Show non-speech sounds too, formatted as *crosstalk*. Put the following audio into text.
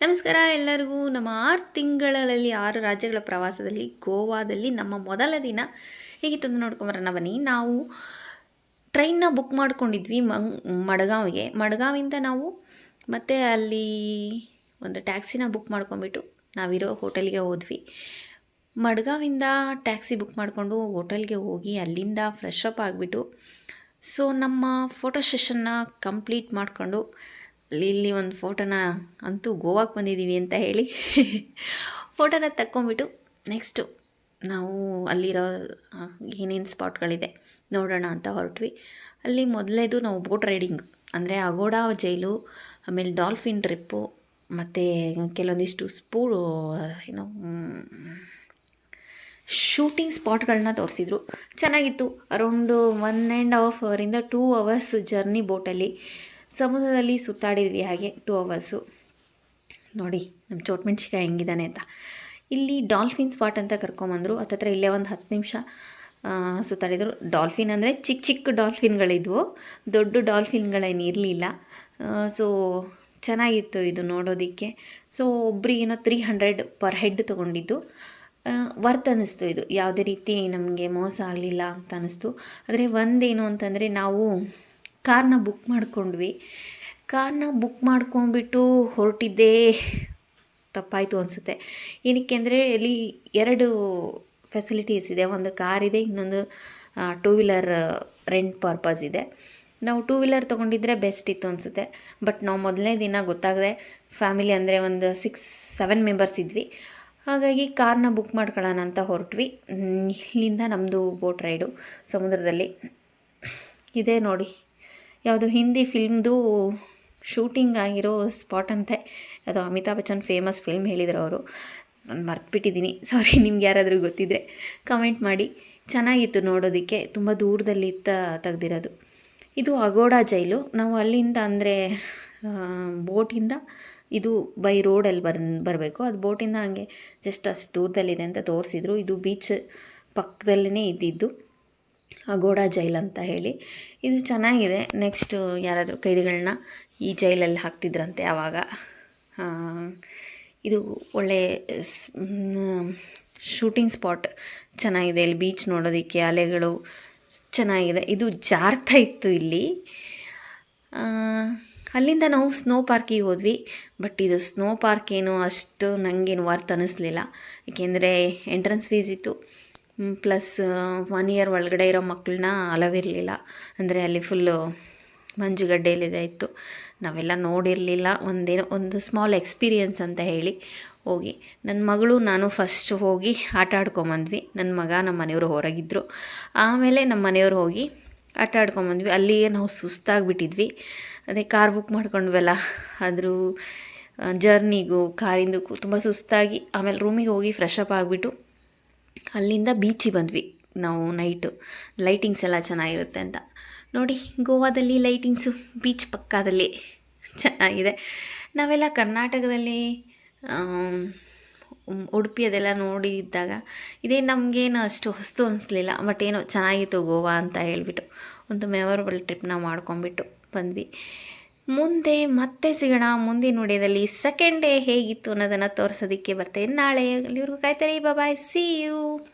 ನಮಸ್ಕಾರ ಎಲ್ಲರಿಗೂ. ನಮ್ಮ ಆರು ತಿಂಗಳಲ್ಲಿ ಆರು ರಾಜ್ಯಗಳ ಪ್ರವಾಸದಲ್ಲಿ ಗೋವಾದಲ್ಲಿ ನಮ್ಮ ಮೊದಲ ದಿನ ಹೇಗಿತ್ತು ಅಂತ ನೋಡ್ಕೊಂಬರೋಣ ಬನ್ನಿ. ನಾವು ಟ್ರೈನ್ನ ಬುಕ್ ಮಾಡ್ಕೊಂಡಿದ್ವಿ ಮಂಗ್ ಮಡ್ಗಾವಿಗೆ. ಮಡ್ಗಾವಿಂದ ನಾವು ಮತ್ತೆ ಅಲ್ಲಿ ಒಂದು ಟ್ಯಾಕ್ಸಿನ ಬುಕ್ ಮಾಡ್ಕೊಂಬಿಟ್ಟು ನಾವಿರೋ ಹೋಟೆಲ್ಗೆ ಹೋದ್ವಿ. ಮಡ್ಗಾವಿಂದ ಟ್ಯಾಕ್ಸಿ ಬುಕ್ ಮಾಡಿಕೊಂಡು ಹೋಟೆಲ್ಗೆ ಹೋಗಿ ಅಲ್ಲಿಂದ ಫ್ರೆಶ್ ಅಪ್ ಆಗಿಬಿಟ್ಟು ಸೊ ನಮ್ಮ ಫೋಟೋ ಸೆಷನ್ನ ಕಂಪ್ಲೀಟ್ ಮಾಡಿಕೊಂಡು ಇಲ್ಲಿ ಒಂದು ಫೋಟೋನ ಅಂತೂ ಗೋವಾಕ್ಕೆ ಬಂದಿದ್ದೀವಿ ಅಂತ ಹೇಳಿ ಫೋಟೋನ ತಕ್ಕೊಂಬಿಟ್ಟು ನೆಕ್ಸ್ಟು ನಾವು ಅಲ್ಲಿರೋ ಏನೇನು ಸ್ಪಾಟ್ಗಳಿದೆ ನೋಡೋಣ ಅಂತ ಹೊರಟ್ವಿ. ಅಲ್ಲಿ ಮೊದಲೇದು ನಾವು ಬೋಟ್ ರೈಡಿಂಗ್, ಅಂದರೆ ಅಗೋಡಾ ಜೈಲು, ಆಮೇಲೆ ಡಾಲ್ಫಿನ್ ಟ್ರಿಪ್ಪು, ಮತ್ತು ಕೆಲವೊಂದಿಷ್ಟು ಸ್ಪೂ, ಏನು, ಶೂಟಿಂಗ್ ಸ್ಪಾಟ್ಗಳನ್ನ ತೋರಿಸಿದ್ರು. ಚೆನ್ನಾಗಿತ್ತು. ಅರೌಂಡು ಒನ್ ಆ್ಯಂಡ್ ಹಾಫ್ ಅವರಿಂದ ಟೂ ಅವರ್ಸ್ ಜರ್ನಿ ಬೋಟಲ್ಲಿ. ಸಮುದ್ರದಲ್ಲಿ ಸುತ್ತಾಡಿದ್ವಿ ಹಾಗೆ ಟೂ ಅವರ್ಸು ನೋಡಿ ನಮ್ಮ ಚೋಟ್ಮೆಣ್ಸಿಕಾಯಿ ಹೆಂಗಿದ್ದಾನೆ ಅಂತ. ಇಲ್ಲಿ ಡಾಲ್ಫಿನ್ ಸ್ಪಾಟ್ ಅಂತ ಕರ್ಕೊಂಬಂದರು. ಹತ್ತತ್ರ ಇಲ್ಲೇ ಒಂದು ಹತ್ತು ನಿಮಿಷ ಸುತ್ತಾಡಿದರು. ಡಾಲ್ಫಿನ್ ಅಂದರೆ ಚಿಕ್ಕ ಚಿಕ್ಕ ಡಾಲ್ಫಿನ್ಗಳಿದ್ವು. ದೊಡ್ಡ ಡಾಲ್ಫಿನ್ಗಳೇನು ಇರಲಿಲ್ಲ. ಸೊ, ಚೆನ್ನಾಗಿತ್ತು ಇದು ನೋಡೋದಕ್ಕೆ. ಸೊ ಒಬ್ರಿಗೇನೋ ತ್ರೀ ಹಂಡ್ರೆಡ್ ಪರ್ ಹೆಡ್ ತೊಗೊಂಡಿದ್ದು. ವರ್ತ್ ಅನ್ನಿಸ್ತು ಇದು. ಯಾವುದೇ ರೀತಿ ನಮಗೆ ಮೋಸ ಆಗಲಿಲ್ಲ ಅಂತ ಅನ್ನಿಸ್ತು. ಆದರೆ ಒಂದೇನು ಅಂತಂದರೆ ನಾವು ಕಾರ್ನ ಬುಕ್ ಮಾಡ್ಕೊಂಡ್ವಿ. ಕಾರ್ನ ಬುಕ್ ಮಾಡ್ಕೊಂಡ್ಬಿಟ್ಟು ಹೊರಟಿದ್ದೇ ತಪ್ಪಾಯಿತು ಅನಿಸುತ್ತೆ. ಏನಕ್ಕೆ ಅಂದರೆ ಇಲ್ಲಿ ಎರಡು ಫೆಸಿಲಿಟೀಸ್ ಇದೆ. ಒಂದು ಕಾರ್ ಇದೆ, ಇನ್ನೊಂದು ಟೂ ವೀಲರ್ ರೆಂಟ್ ಪರ್ಪಸ್ ಇದೆ. ನಾವು ಟೂ ವೀಲರ್ ತೊಗೊಂಡಿದ್ರೆ ಬೆಸ್ಟ್ ಇತ್ತು ಅನಿಸುತ್ತೆ. ಬಟ್ ನಾವು ಮೊದಲನೇ ದಿನ ಗೊತ್ತಾಗದೆ ಫ್ಯಾಮಿಲಿ ಅಂದರೆ ಒಂದು ಸಿಕ್ಸ್ ಸೆವೆನ್ ಮೆಂಬರ್ಸ್ ಇದ್ವಿ. ಹಾಗಾಗಿ ಕಾರ್ನ ಬುಕ್ ಮಾಡ್ಕೊಳ್ಳೋಣ ಅಂತ ಹೊರಟ್ವಿ. ಇಲ್ಲಿಂದ ನಮ್ಮದು ಬೋಟ್ ರೈಡು ಸಮುದ್ರದಲ್ಲಿ. ಇದೆ ನೋಡಿ. ಯಾವುದು ಹಿಂದಿ ಫಿಲ್ಮ್ದು ಶೂಟಿಂಗ್ ಆಗಿರೋ ಸ್ಪಾಟ್ ಅಂತೆ. ಅದು ಅಮಿತಾಬ್ ಬಚ್ಚನ್ ಫೇಮಸ್ ಫಿಲ್ಮ್ ಹೇಳಿದ್ರು ಅವರು. ನಾನು ಮರ್ತುಬಿಟ್ಟಿದ್ದೀನಿ ಸಾರಿ *laughs* ನಿಮ್ಗೆ ಯಾರಾದರೂ ಗೊತ್ತಿದ್ದರೆ ಕಮೆಂಟ್ ಮಾಡಿ. ಚೆನ್ನಾಗಿತ್ತು ನೋಡೋದಕ್ಕೆ. ತುಂಬ ದೂರದಲ್ಲಿ ಇತ್ತ ತೆಗ್ದಿರೋದು. ಇದು ಅಗೋಡಾ ಜೈಲು. ನಾವು ಅಲ್ಲಿಂದ ಅಂದರೆ ಬೋಟಿಂದ ಇದು ಬೈ ರೋಡಲ್ಲಿ ಬರ್, ಬರಬೇಕು. ಅದು ಬೋಟಿಂದ ಹಂಗೆ ಜಸ್ಟ್ ಅಷ್ಟು ದೂರದಲ್ಲಿದೆ ಅಂತ ತೋರಿಸಿದ್ರು. ಇದು ಬೀಚ್ ಪಕ್ಕದಲ್ಲೇ ಇದ್ದಿದ್ದು. ಅಗೋಡಾ ಜೈಲ್ ಅಂತ ಹೇಳಿ. ಇದು ಚೆನ್ನಾಗಿದೆ. ನೆಕ್ಸ್ಟ್ ಯಾರಾದರೂ ಕೈದಿಗಳನ್ನ ಈ ಜೈಲಲ್ಲಿ ಹಾಕ್ತಿದ್ರಂತೆ ಆವಾಗ ಇದು ಒಳ್ಳೆ ಶೂಟಿಂಗ್ ಸ್ಪಾಟ್ ಚೆನ್ನಾಗಿದೆ. ಇಲ್ಲಿ ಬೀಚ್ ನೋಡೋದಕ್ಕೆ, ಅಲೆಗಳು ಚೆನ್ನಾಗಿದೆ. ಇದು ಜಾರ್ತಾ ಇತ್ತು ಇಲ್ಲಿ. ಅಲ್ಲಿಂದ ನಾವು ಸ್ನೋ ಪಾರ್ಕಿಗೆ ಹೋದ್ವಿ. ಬಟ್ ಇದು ಸ್ನೋ ಪಾರ್ಕ್ ಏನು ಅಷ್ಟು ನನಗೇನು ವರ್ತ್ ಅನ್ನಿಸ್ಲಿಲ್ಲ ಏಕೆಂದರೆ ಎಂಟ್ರೆನ್ಸ್ ಫೀಸ್ ಇತ್ತು. ಪ್ಲಸ್ ಒನ್ ಇಯರ್ ಒಳಗಡೆ ಇರೋ ಮಕ್ಕಳನ್ನ ಅಲವಿರಲಿಲ್ಲ. ಅಂದರೆ ಅಲ್ಲಿ ಫುಲ್ಲು ಮಂಜುಗಡ್ಡೆಯಲ್ಲಿದೆ ಇತ್ತು. ನಾವೆಲ್ಲ ನೋಡಿರಲಿಲ್ಲ. ಒಂದೇನೋ, ಒಂದು ಸ್ಮಾಲ್ ಎಕ್ಸ್ಪೀರಿಯನ್ಸ್ ಅಂತ ಹೇಳಿ ಹೋಗಿ. ನನ್ನ ಮಗಳು, ನಾನು ಫಸ್ಟ್ ಹೋಗಿ ಆಟ ಆಡ್ಕೊಂಬಂದ್ವಿ. ನನ್ನ ಮಗ ನಮ್ಮ ಮನೆಯವರು ಹೊರಗಿದ್ದರು ಆಮೇಲೆ ನಮ್ಮ ಮನೆಯವರು ಹೋಗಿ ಆಟ ಆಡ್ಕೊಂಬಂದ್ವಿ. ಅಲ್ಲಿಯೇ ನಾವು ಸುಸ್ತಾಗಿಬಿಟ್ಟಿದ್ವಿ. ಅದೇ ಕಾರ್ ಬುಕ್ ಮಾಡ್ಕೊಂಡ್ವಲ್ಲ ಅದ್ರ ಜರ್ನಿಗೂ ಕಾರಿಂದಕ್ಕೂ ತುಂಬ ಸುಸ್ತಾಗಿ, ಆಮೇಲೆ ರೂಮಿಗೆ ಹೋಗಿ ಫ್ರೆಶ್ ಅಪ್ ಆಗಿಬಿಟ್ಟು ಅಲ್ಲಿಂದ ಬೀಚಿಗೆ ಬಂದ್ವಿ. ನಾವು ನೈಟು ಲೈಟಿಂಗ್ಸ್ ಎಲ್ಲ ಚೆನ್ನಾಗಿರುತ್ತೆ ಅಂತ. ನೋಡಿ, ಗೋವಾದಲ್ಲಿ ಲೈಟಿಂಗ್ಸು ಬೀಚ್ ಪಕ್ಕದಲ್ಲಿ ಚೆನ್ನಾಗಿದೆ. ನಾವೆಲ್ಲ ಕರ್ನಾಟಕದಲ್ಲಿ ಉಡುಪಿ ಅದೆಲ್ಲ ನೋಡಿದ್ದಾಗ ಇದೇ ನಮಗೇನು ಅಷ್ಟು ಹೊಸ್ತು ಅನಿಸ್ಲಿಲ್ಲ. ಬಟ್ ಏನೋ ಚೆನ್ನಾಗಿತ್ತು ಗೋವಾ ಅಂತ ಹೇಳಿಬಿಟ್ಟು. ಒಂದು ಮೆಮೊರಬಲ್ ಟ್ರಿಪ್ನ ಮಾಡ್ಕೊಂಬಿಟ್ಟು ಬಂದ್ವಿ. ಮುಂದೆ ಮತ್ತೆ ಸಿಗೋಣ. ಮುಂದಿನ ವಿಡಿಯೋದಲ್ಲಿ ಸೆಕೆಂಡ್ ಡೇ ಹೇಗಿತ್ತು ಅನ್ನೋದನ್ನು ತೋರಿಸೋದಕ್ಕೆ ಬರ್ತೇನೆ. ನಾಳೆ ಅಲ್ಲಿವರೆಗೂ ಕಾಯ್ತಾರೆ ಬಾಯ್ ಸಿ ಯು